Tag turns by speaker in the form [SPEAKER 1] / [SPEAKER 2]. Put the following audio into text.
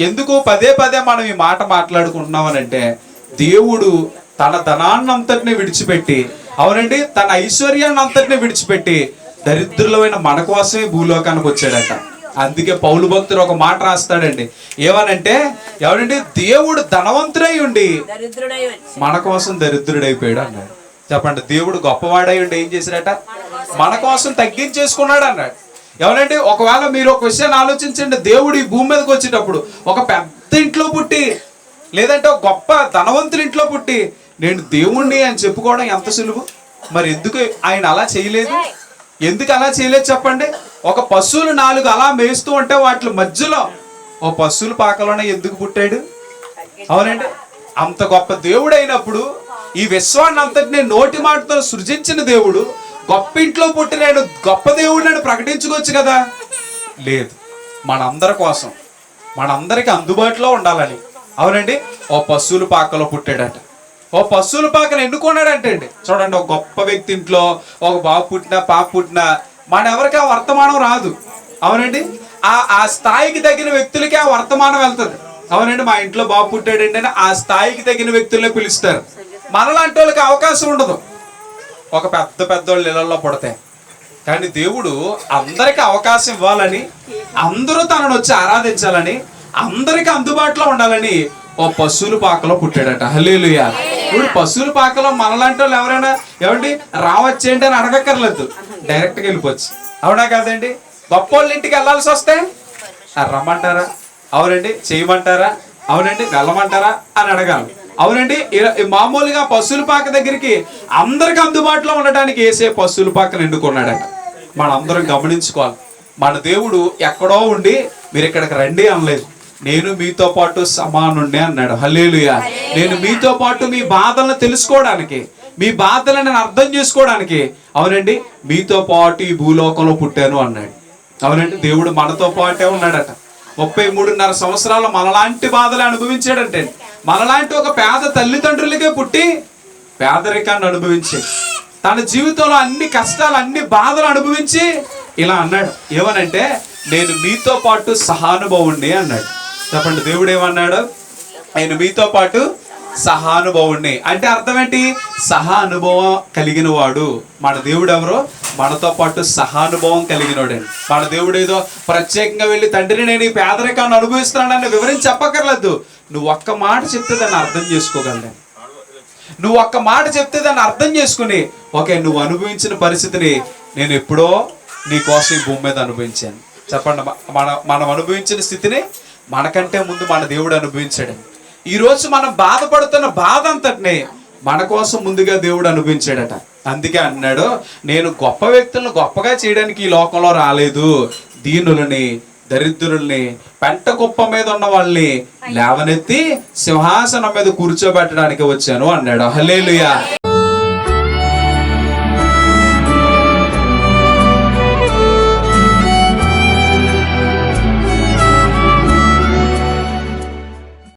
[SPEAKER 1] ఎందుకు పదే పదే మనం ఈ మాట మాట్లాడుకుంటున్నామనంటే దేవుడు తన ధనాన్నంతటిని విడిచిపెట్టి అవునండి తన ఐశ్వర్యాన్ని అంతటిని విడిచిపెట్టి దరిద్రులమైన మన కోసమే భూలోకానికి వచ్చాడట. అందుకే పౌలు భక్తుడు ఒక మాట రాస్తాడండి. ఏమనంటే ఎవరండి దేవుడు ధనవంతుడై ఉండి మన కోసం దరిద్రుడైపోయాడు అన్నాడు. చెప్పండి దేవుడు గొప్పవాడై ఉండి ఏం చేశాడట? మన కోసం తగ్గించేసుకున్నాడు అన్నాడు ఎవరండి? ఒకవేళ మీరు ఒక విషయాన్ని ఆలోచించండి. దేవుడు ఈ భూమి మీదకి వచ్చేటప్పుడు ఒక పెద్ద ఇంట్లో పుట్టి లేదంటే ఒక గొప్ప ధనవంతుల ఇంట్లో పుట్టి నేను దేవుణ్ణి అని చెప్పుకోవడం ఎంత సులువు? మరి ఎందుకు ఆయన అలా చేయలేదు? ఎందుకు అలా చేయలేదు చెప్పండి? ఒక పశువులు నాలుగు అలా మేస్తూ ఉంటే వాటి మధ్యలో ఓ పశువుల పాకలోనే ఎందుకు పుట్టాడు? అవునండి. అంత గొప్ప దేవుడు అయినప్పుడు ఈ విశ్వాన్ని అంతటిని నోటి మాటతో సృజించిన దేవుడు గొప్ప ఇంట్లో పుట్టినాడు గొప్ప దేవుడు నన్ను ప్రకటించుకోవచ్చు కదా? లేదు. మనందరి కోసం మనందరికి అందుబాటులో ఉండాలని. అవునండి? ఓ పశువుల పాకలో పుట్టాడట. ఓ పశువుల పాకను ఎన్నుకున్నాడంటే అండి? చూడండి ఒక గొప్ప వ్యక్తి ఇంట్లో ఒక బాబు పుట్టినా పాప పుట్టినా మన ఎవరికి ఆ వర్తమానం రాదు. అవునండి? ఆ ఆ స్థాయికి తగిన వ్యక్తులకి ఆ వర్తమానం వెళ్తుంది. అవునండి? మా ఇంట్లో బాబు పుట్టాడండి అని ఆ స్థాయికి తగిన వ్యక్తులనే పిలుస్తారు. మనలాంటి వాళ్ళకి అవకాశం ఉండదు. ఒక పెద్ద పెద్ద ఇళ్ళలో పుడతాయి కానీ దేవుడు అందరికి అవకాశం ఇవ్వాలని అందరూ తనను వచ్చి ఆరాధించాలని అందరికి అందుబాటులో ఉండాలని ఓ పశువుల పాకలో పుట్టాడట. హల్లేలుయా. ఇప్పుడు పశువుల పాకలో మనలాంటి వాళ్ళు ఎవరైనా ఏమండి? రావచ్చేంటి అని అడగక్కర్లేదు. డైరెక్ట్గా వెళ్ళిపోవచ్చు. అవునా కాదండి? బొప్పోళ్ళ ఇంటికి వెళ్ళాల్సి వస్తే? రమ్మంటారా? అవునండి. చేయమంటారా? అవునండి. వెళ్ళమంటారా? అని అడగాలి. అవునండి మామూలుగా పశువుల పాక దగ్గరికి అందరికి అందుబాటులో ఉండడానికి వేసే పశువుల పాకను ఎన్నుకున్నాడట మనందరం గమనించుకోవాలి. మన దేవుడు ఎక్కడో ఉండి మీరు ఇక్కడికి రండి అనలేదు. నేను మీతో పాటు సమానుండే అన్నాడు. హల్లేలుయా. నేను మీతో పాటు మీ బాధలను తెలుసుకోవడానికి మీ బాధలను నేను అర్థం చేసుకోవడానికి అవునండి మీతో పాటు ఈ భూలోకంలో పుట్టాను అన్నాడు. అవునండి దేవుడు మనతో పాటే ఉన్నాడట. ముప్పై మూడున్నర సంవత్సరాలు మనలాంటి బాధలు అనుభవించాడంటే మనలాంటి ఒక పేద తల్లిదండ్రులకే పుట్టి పేదరికాన్ని అనుభవించి తన జీవితంలో అన్ని కష్టాలు అన్ని బాధలు అనుభవించి ఇలా అన్నాడు. ఏమనంటే నేను మీతో పాటు సహానుభవుణ్ణి అన్నాడు. చెప్పండి దేవుడు ఏమన్నాడు? నేను మీతో పాటు సహానుభవుణ్ణి. అంటే అర్థం ఏంటి సహా అనుభవం కలిగిన వాడు మన దేవుడు ఎవరు మనతో పాటు సహానుభవం కలిగినోడు. మన దేవుడు ఏదో ప్రత్యేకంగా వెళ్ళి తండ్రిని నేను ఈ పేదరికాన్ని అనుభవిస్తున్నానని వివరించి చెప్పక్కర్లేదు. నువ్వు ఒక్క మాట చెప్తే దాన్ని అర్థం చేసుకోగలను. నువ్వు ఒక్క మాట చెప్తే దాన్ని అర్థం చేసుకుని ఓకే నువ్వు అనుభవించిన పరిస్థితిని నేను ఎప్పుడో నీ కోసం ఈ భూమి మీద అనుభవించాను. చెప్పండి మన మనం అనుభవించిన స్థితిని మనకంటే ముందు మన దేవుడు అనుభవించాడు ఈ రోజు మనం బాధపడుతున్న బాధ అంతటినే మన కోసం ముందుగా దేవుడు అనుభవించాడట. అందుకే అన్నాడు నేను గొప్ప వ్యక్తులను గొప్పగా చేయడానికి ఈ లోకంలో రాలేదు. దీనులని దరిద్రుల్ని పెంట కుప్ప మీద ఉన్న వాళ్ళని లేవనెత్తి సింహాసనం మీద కూర్చోబెట్టడానికి వచ్చాను అన్నాడు. హలేలుయా